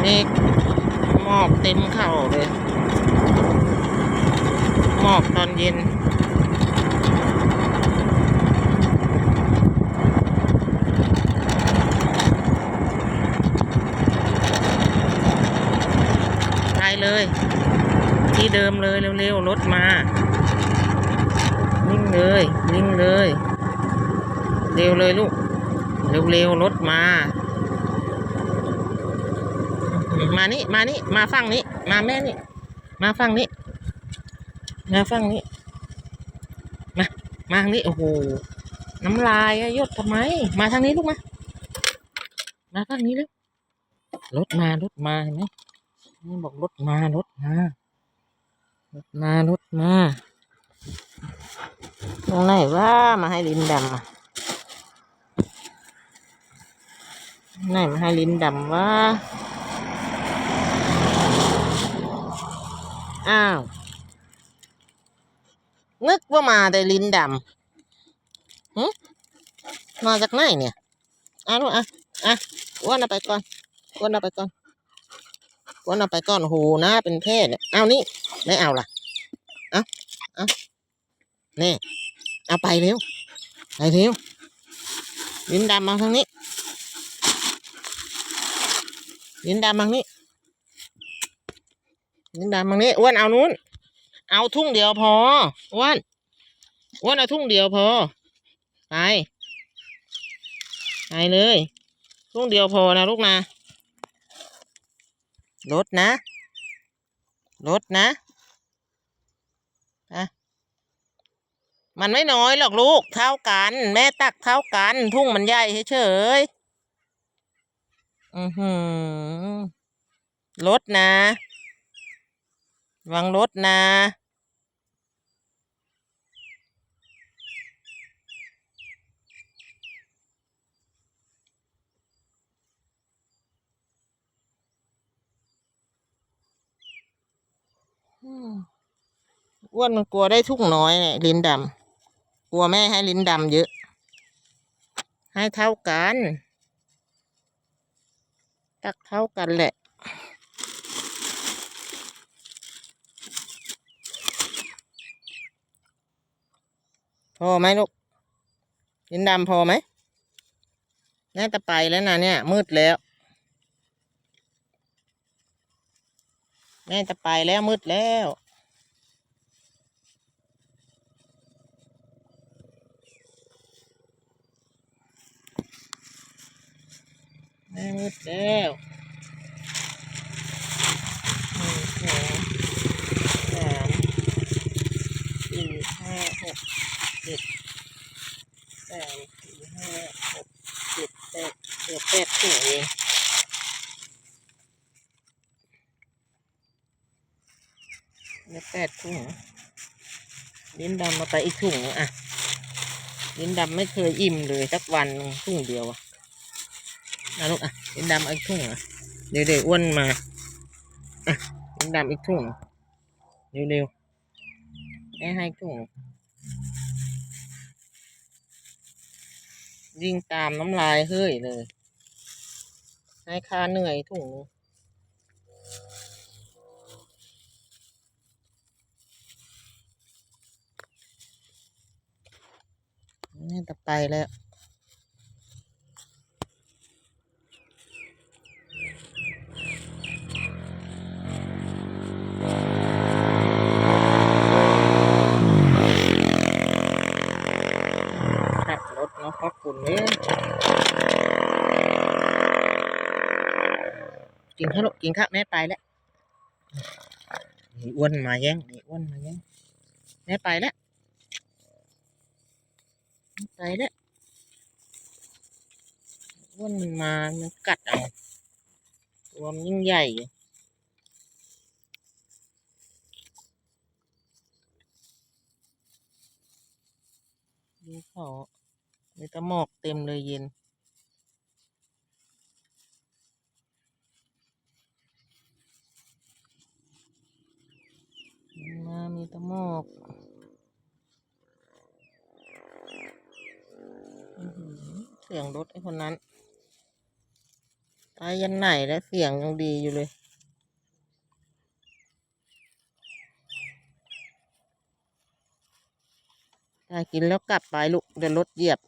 เมฆหมอกเต็มเข่าเลยหมอกตอนเย็นไปเลย ที่เดิมเลยเร็วๆรถมานิ่งเลยนิ่งเลย เร็วเลยลูก เร็วๆรถมา มานี่มานี่มาฝั่งนี้ มาแม่นี่ มาฝั่งนี้ มาฝั่งนี้ มา มาทางนี้โอ้โหน้ำลายอะยดทำไม มาทางนี้ลูกมา มาฝั่งนี้เลยรถมารถมาเห็นไหมนี่บอกรถมารถมารถมารถมาตรงไหนว่ามาให้ลินดำอะไหนมาให้ลินดำว่า อ้าว นึกว่ามาแต่ลิ้นดำหึมาจากไหนเนี่ยอะลูกอะอะอ้วนเอาไปก่อนอ้วนเอาไปก่อนอ้วนเอาไปก่อนโหน้าเป็นเพศเนี่ยเอานี่ไม่เอาล่ะเอาเอานี่เอาไปเร็วไปเร็วลิ้นดำมาทางนี้ลิ้นดำมาทางนี้ นี่ดำบางนี้อ้วนเอานู้น เอาทุ่งเดียวพออ้วนอ้วนเอาทุ่งเดียวพอ ไป ไปเลย ทุ่งเดียวพอนะลูกนะลดนะลดนะอะมันไม่น้อยหรอกลูก เท่ากัน แม่ตักเท่ากัน ทุ่งมันใหญ่เฉยอือหือลดนะ วังรถนะอ้วนมันกลัวได้ทุ่งน้อยเนี่ยลิ้นดำกลัวแม่ให้ลิ้นดำเยอะ ให้เท่ากัน ตักเท่ากันแหละ พอไหมลูกลินดำพอไหมน่าจะไปแล้วนะเนี่ย มืดแล้วแม่จะไปแล้วมืดแล้วม่มืดแล้วหนึ่งสองสามสี่ห้าหก เจ็ดสามสี่ห้าหกเจ็ดแปดเหลือแปดถุงเองเหลือแปดถุงลิ้นดำมาไปอีกถุงอะ ลิ้นดำไม่เคยอิ่มเลยสักวันถุงเดียวอะนะลูกอะลิ้นดำอีกถุงอะเดี๋ยวเดี๋ยวอ้วนมาอะลิ้นดำอีกถุงเร็วเร็วๆแม่ให้ถุง วิ่งตามน้ำลายเฮ้ยเลย ให้ค่าเหนื่อยถุงนึงนี่อไปแล้ว ขั บรถเนาะขอบคุณเนี่ยกินข้าวกินข้าวแม่ไปแล้วนี่อ้วนมาแย่งนี่อ้วนมาแย่งแม่ไปแล้วไปแล้วอ้วนมันมามันกัดเอาตัวมันยิ่งใหญ่อยู่ดูเขา มีตะหมอกเต็มเลยเย็น มามีตะหมอกเสียงรถไอ้คนนั้นไปไปยันไหนแล้วเสียงยังดีอยู่เลยได้กินแล้วกลับไปลูกเดี๋ยวรถเหยียบ